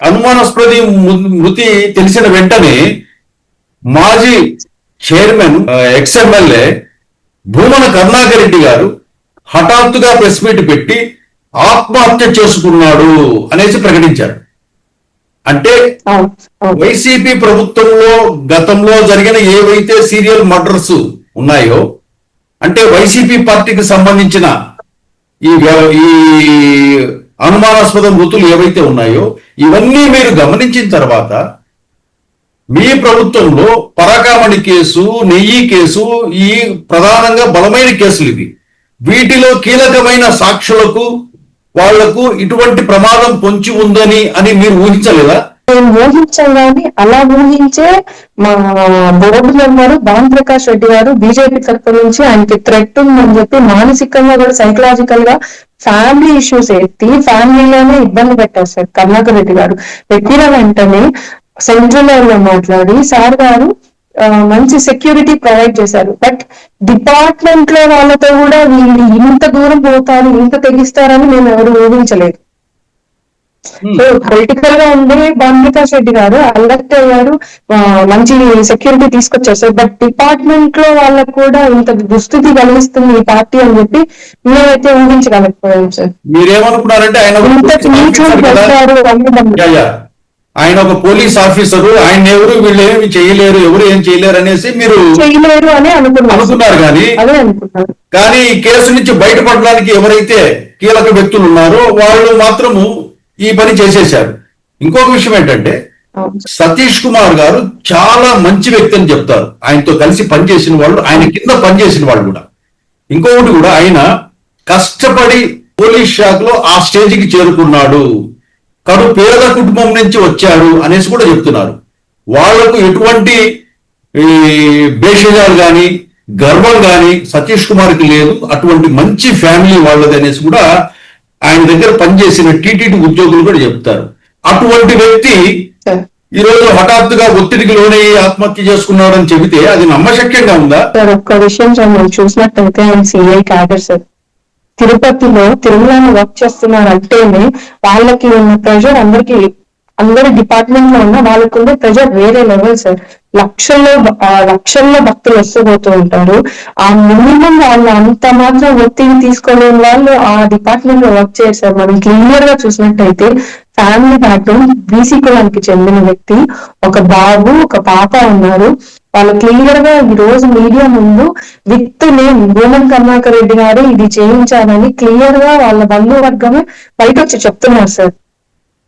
అనుమానాస్పది మృతి తెలిసిన వెంటనే మాజీ chairman ex MLA Bhumana Karunakar Reddy garu హఠాత్తుగా ప్రెస్ మీట్ పెట్టి ఆత్మహత్య చేసుకున్నాడు అనేసి ప్రకటించారు. అంటే వైసీపీ ప్రభుత్వంలో గతంలో జరిగిన ఏవైతే సీరియల్ మర్డర్స్ ఉన్నాయో అంటే వైసీపీ పార్టీకి సంబంధించిన ఈ అనుమానాస్పద మృతులు ఏవైతే ఉన్నాయో ఇవన్నీ మీరు గమనించిన తర్వాత మీ ప్రభుత్వంలో పరాకామణి కేసు నెయ్యి కేసు ఈ ప్రధానంగా బలమైన కేసులు ఇవి. వీటిలో కీలకమైన సాక్షులకు వాళ్ళకు ఇటువంటి ప్రమాదం పొంచి ఉందని అని మీరు ఊహించలేదా? నేను ఊహించాం కానీ అలా ఊహించే మా board member Bhan Prakash Reddy garu BJP తరఫు నుంచి ఆయనకి థ్రెట్ ఉందని చెప్పి మానసికంగా కూడా సైకలాజికల్గా ఫ్యామిలీ ఇష్యూస్ ఎత్తి ఫ్యామిలీలోనే ఇబ్బంది పెట్టారు సార్ కర్ణాకర్ రెడ్డి గారు. పెట్టిన వెంటనే సెంట్రల్లో మాట్లాడి సార్ గారు మంచి సెక్యూరిటీ ప్రొవైడ్ చేశారు. బట్ డిపార్ట్మెంట్లో వాళ్ళతో కూడా వీళ్ళు ఇంత దూరం పోతారు ఇంత తెగిస్తారని మేము ఎవరు ఊహించలేదు. సో పొలిటికల్గా ఉండే భానుప్రకాష్ రెడ్డి గారు అలర్ట్ అయ్యారు. మంచి సెక్యూరిటీ తీసుకొచ్చారు. సార్ బట్ డిపార్ట్మెంట్లో వాళ్ళకు కూడా ఇంత దుస్థితి కలిగిస్తుంది ఈ పార్టీ అని చెప్పి మేమైతే ఊహించగలకపోయాం సార్ మీరేమనుకున్నారంటే ఆయన. ఆయన ఒక పోలీస్ ఆఫీసరు ఆయన ఎవరు వీళ్ళు ఏమి చేయలేరు ఎవరు ఏం చేయలేరు అనేసి మీరు చేయలేరు అని అనుకున్నారు. కానీ కానీ ఈ కేసు నుంచి బయటపడడానికి ఎవరైతే కీలక వ్యక్తులు ఉన్నారో వాళ్ళు మాత్రము ఈ పని చేసేశారు. ఇంకొక విషయం ఏంటంటే. సతీష్ కుమార్ గారు చాలా మంచి వ్యక్తి అని చెప్తారు. ఆయనతో కలిసి పనిచేసిన వాళ్ళు ఆయన కింద పనిచేసిన వాళ్ళు కూడా. ఇంకొకటి కూడా ఆయన కష్టపడి పోలీస్ శాఖలో ఆ స్టేజ్కి చేరుకున్నాడు. కడు పేద కుటుంబం నుంచి వచ్చారు అనేసి కూడా చెప్తున్నారు. వాళ్ళకు ఎటువంటి ఈ భేషజాలు గాని గర్వం గాని సతీష్ కుమార్కి లేదు. అటువంటి మంచి ఫ్యామిలీ వాళ్ళది అనేసి కూడా ఆయన దగ్గర పనిచేసిన టీటీడీ ఉద్యోగులు కూడా చెప్తారు. అటువంటి వ్యక్తి ఈ రోజు హఠాత్తుగా ఒత్తిడికి లోనై ఆత్మహత్య చేసుకున్నాడని చెబితే అది నమ్మశక్యంగా ఉందా? సార్ ఒక్క విషయం సార్ మనం చూసినట్టయితే ఆయన సిఐ క్యాడర్ సార్. తిరుపతిలో తిరుమలను వర్క్ చేస్తున్నారు అంటేనే వాళ్ళకి ఉన్న ప్రెషర్ అందరికి అందరి డిపార్ట్మెంట్లో ఉన్న వాళ్ళకు ఉండే వేరే లెవెల్ సార్ లక్షల్లో ఆ లక్షల్లో భక్తులు వస్తూ పోతూ ఉంటారు. ఆ మినిమం వాళ్ళు అంత మాత్రం ఒత్తిడి తీసుకోలేని వాళ్ళు ఆ డిపార్ట్మెంట్లో వర్క్ చేశారు మనం క్లియర్గా చూసినట్టయితే ఫ్యామిలీ బ్యాక్గ్రౌండ్ బీసీ కులానికి చెందిన వ్యక్తి ఒక బాబు ఒక పాప ఉన్నారు. వాళ్ళు క్లియర్గా ఈ రోజు మీడియా ముందు విత్ నేమ్ భూమన్ కరుణాకర్ రెడ్డి గారు ఇది చేయించాలని క్లియర్గా వాళ్ళ బంధువర్గమే బయట వచ్చి చెప్తున్నారు సార్